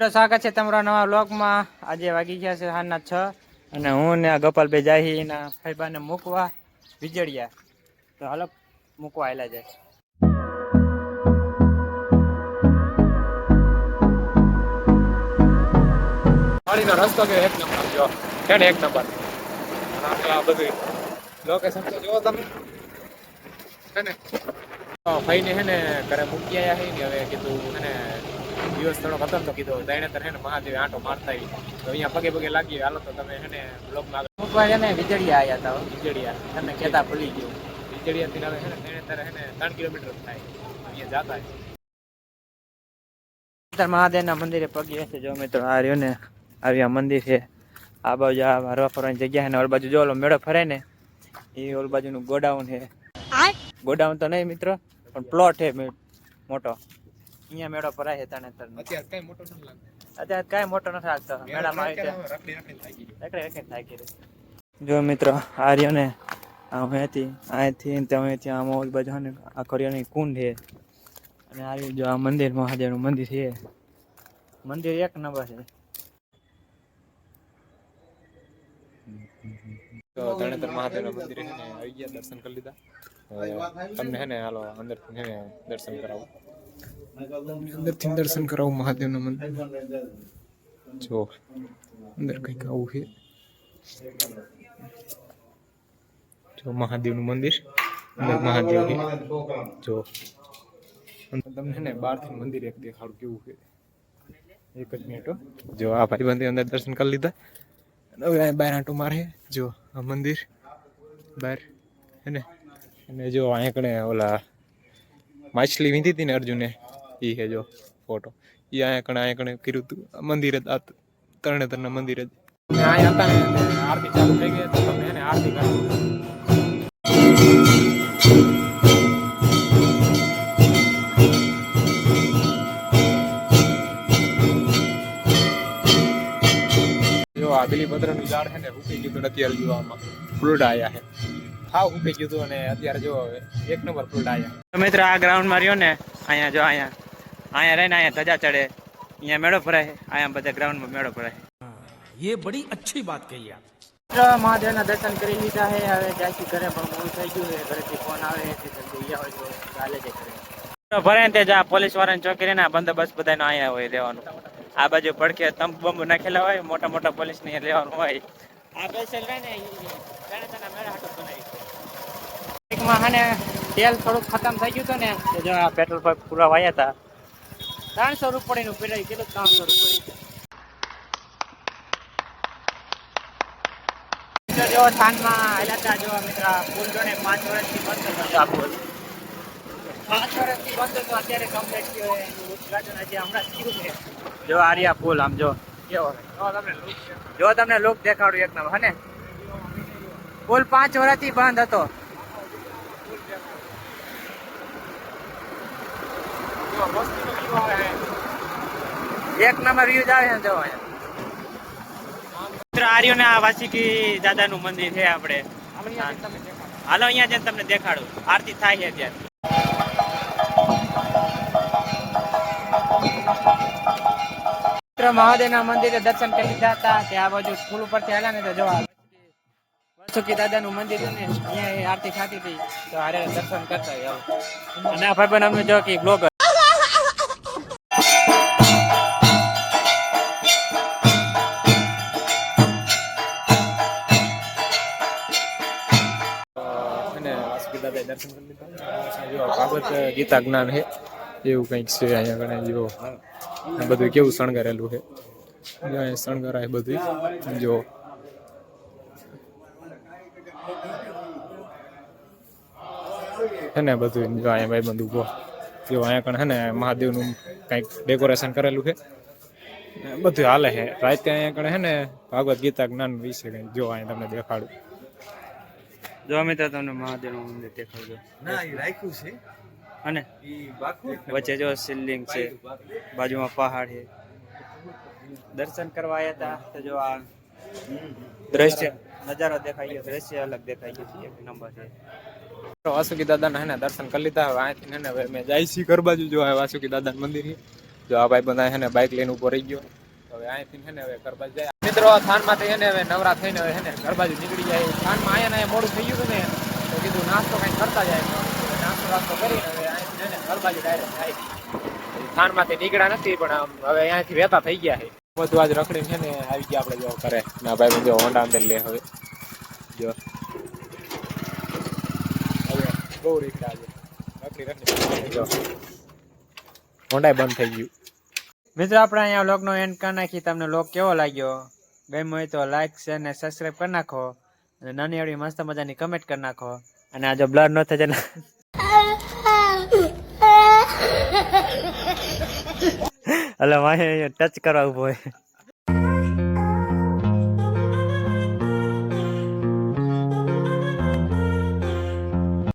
સ્વાગત છે તમારા નવા બ્લોગમાં આજે વાગી ગયા છે સાંજના છ અને હું ને ગોપાલભાઈ જાહી એના ફાઈબાને મૂકવા વીજળિયા. તો હાલો, મૂકવા આવેલા જાય વાડીનો રસ્તો કે એક નંબર જો. છે ને એક નંબર. બધું જોવો તમે. છે ને? હે ને ઘરે મૂકી આવ્યા હે ને હવે કીધું હે ને દિવસ થોડોક હતો તો કીધું તઈને તર હે ને મહાદેવ આંટો મારતા આવી તો અહીંયા પગે પગે લાગી હાલો તો તમે હે ને બ્લોગમાં આગળ મૂકવા છે એને વીજળિયા આવ્યા હતા હો. વીજળિયા. તમને કહેતા ભૂલી ગયું. વીજળિયાથી હવે હે ને તઈને તર હે ને ત્રણ કિલોમીટર થાય. અહીંયા જાતા અત્યારે મહાદેવના મંદિરે પગી હશે જો મિત્રો આ રહ્યો ને આવ્યા આ મંદિર છે. આ બાજુ આ હરવા ફરવાની જગ્યા છે ને ઓલ બાજુ જો ઓલો મેળો ફરે ને એ ઓલ બાજુનું ગોડાઉન છે. ગોડાઉન તો નહીં મિત્રો પણ પ્લોટ છે મોટો. અહીંયા મેળો ભરાય છે તને તર અત્યારે કઈ મોટો નથી લાગતો. અત્યારે કઈ મોટો નથી લાગતો. મેળામાં આવી રીતે રખડી રખડી થાકી જો મિત્રો આ રહ્યો ને આ અહીંયાથી અહીંથી ને ત્યાં આમ ઓલ બાજુ ને આ કર્યોની કુંડ છે. અને આ જો આ મંદિર મહાદેવનું મંદિર છે. મંદિર એક નંબર છે. તો ધરણેતર મહાદેવના મંદિરે આવી ગયા દર્શન કરી લીધા. તમને હે ને હાલો અંદર દર્શન કરાવું. અંદરથી દર્શન કરાવું મહાદેવના મંદિર. જો, અંદર કંઈક આવું છે. જો, મહાદેવનું મંદિર. અંદર મહાદેવ છે. જો. તમને ને બહારથી મંદિર એક દેખાડું કેવું છે. એક જ મિનિટ જો, આ ભાઈબંધી અંદર દર્શન કરી લીધા. હવે બહાર આંટો મારે. જો, આ મંદિર બહાર. હે ને? અને જો, અહીંયા કણે ઓલા માછલી વીંધી હતી ને અર્જુને. એ હે જો ફોટો એ અહીંયા કણે અહીંયા કણે કર્યું હતું આ મંદિર જ આ તરણેતરના મંદિર જ. અહીંયા હતા ને આરતી ચાલુ થઈ ગઈ તો તમે એને આરતી કરાવું જો આ બીલીપત્રનું ઝાડ છે ને ઉકી ગયું અત્યારે જો આમાં. ફ્રૂટ આયા છે. હાવ ઉકી ગયું અને અત્યારે જો એક નંબર ફ્રૂટ આયા તમે મિત્રો આ ગ્રાઉન્ડમાં રહ્યો ને અહીંયા જો અહીંયા. અહીંયા રહીને અહીંયા ધજા ચડે અહીંયા મેળો ભરાય અહીંયા બધા ગ્રાઉન્ડમાં મેળો ભરાય ये बड़ी अच्छी बात कही आप મિત્રો મહાદેવના દર્શન કરી લીધા છે હવે ત્યાંથી ઘરે પણ મોડું થઈ ગયું છે ઘરેથી ફોન આવે છે તો જઈ હોય તો ચાલે છે ઘરે તો ભરે ને તે જા પોલીસ વાળાની ચોકી ને બંદોબસ્ત બધાનો અહીંયા હોય રહેવાનું આ બાજુ પડખે તંબ બંબ નાખેલા હોય મોટા મોટા પોલીસ ને રહેવાનું હોય આ પેશલ રહે ને જાણે તેના મેળા હાટું બનાવી એકમાં હાને તેલ થોડુંક ખતમ થઈ ગયું હતું ને તો જો આ પેટ્રોલ પંપ પૂરા વાયા હતા ત્રણસો રૂપિયાનું પેલા કેટલું ત્રણસો રૂપિયા જો થાનમાં હલાતા જો મિત્ર પુલ પાંચ વર્ષથી બંધ હતો આ પાંચ વર્ષથી બંધ હતો અત્યારે કમ્પ્લીટ થયો એનું ઉદ્ઘાટન આજે હમણાં થયું છે. જો આર્યા પુલ આમ જો. કેવો. જો તમને લુક દેખાડું. એક નંબર હને? પુલ પાંચ વર્ષથી બંધ હતો. જો એક નંબર વ્યૂઝ આવે છે જો અહીંયા. મિત્ર આર્યોને આ વાસિકી દાદાનું મંદિર છે આપણે. હાલો અહીંયા જઈને તમને દેખાડું. આરતી થાય છે અત્યારે. મિત્ર મહાદેવના મંદિરે દર્શન કરી લીધા હતા તે આ બાજુ પુલ ઉપરથી આવ્યા ને તો જોવા વાસુકી દાદાનું મંદિર છે ને અહીંયા આરતી થતી હતી. તો હારે દર્શન કરતા. અને આ ભાઈબંધ અમે જો કે બ્લોગર ભાગવત ગીતા જ્ઞાન છે એવું કંઈક છે અહીંયા કણે જો બધું કેવું શણગારેલું છે શણગારાય બધું. જો. હે ને બધું, જો અહીંયા ભાઈ બંધ ઊભો જો અહીંયા કણે હે ને મહાદેવનું કંઈક ડેકોરેશન કરેલું છે બધું હાલે છે રાતે અહીંયા કણે હે ને ભાગવત ગીતા જ્ઞાન વિશે કંઈક જો અહીંયા તમને દેખાડું. જો મિત્ર તમને મહાદેવનું મંદિર દેખાડજો ના એ રાખ્યું છે. અને વચ્ચે જો શિવલિંગ છે બાજુમાં પહાડ છે. દર્શન કરવા આવ્યા હતા તો જો આ દ્રશ્ય નજારો દેખાઈ ગયો દ્રશ્ય અલગ દેખાઈ ગયું એક નંબર છે. વાસુકી દાદાના હે ને દર્શન કરી લીધા હવે અહીંથી ને હવે મેં જાય છે ઘર બાજુ જો આ વાસુકી દાદાનું મંદિર જો આ ભાઈ બંધ છે ને બાઇક લઈને ઊભો રહી ગયો. હવે અહીંથી છે ને હવે ઘર જાય. મિત્રો થાનમાંથી છે ને હવે નવરા થઈને હવે છે ને ઘર નીકળી જાય. થાનમાં અહીંયા ને મોડું થઈ ગયું ને, તો કીધું નાસ્તો કંઈ કરતા જાય નાસ્તો નાસ્તો કરીને હવે અહીંથી છે ને ઘર ડાયરેક્ટ થાય. થાનમાંથી નીકળ્યા નથી, પણ આમ હવે અહીંયાથી વહેતા થઈ ગયા છે. બધું આજ રખડીને છે ને આવી ગયા આપણે જો કરે ના ભાઈ જો હોન્ડા અંદર લે હવે. જો. બહુ રીકડા આજે. રખડી રખડી. હોન્ડા બંધ થઈ ગયું. મિત્રો આપણે અહીંયા વ્લોગનો એન્ડ કરી નાખી તમને વ્લોગ કેવો લાગ્યો? ગમ્યો હોય તો લાઈક શેર ને સબસ્ક્રાઈબ કરી નાખો. અને નાની એવડી મસ્ત મજાની કમેન્ટ કરી નાખો. અને આ જો બ્લર ન થાય તેના એટલે મારે ટચ કરવા ઊભો હોય.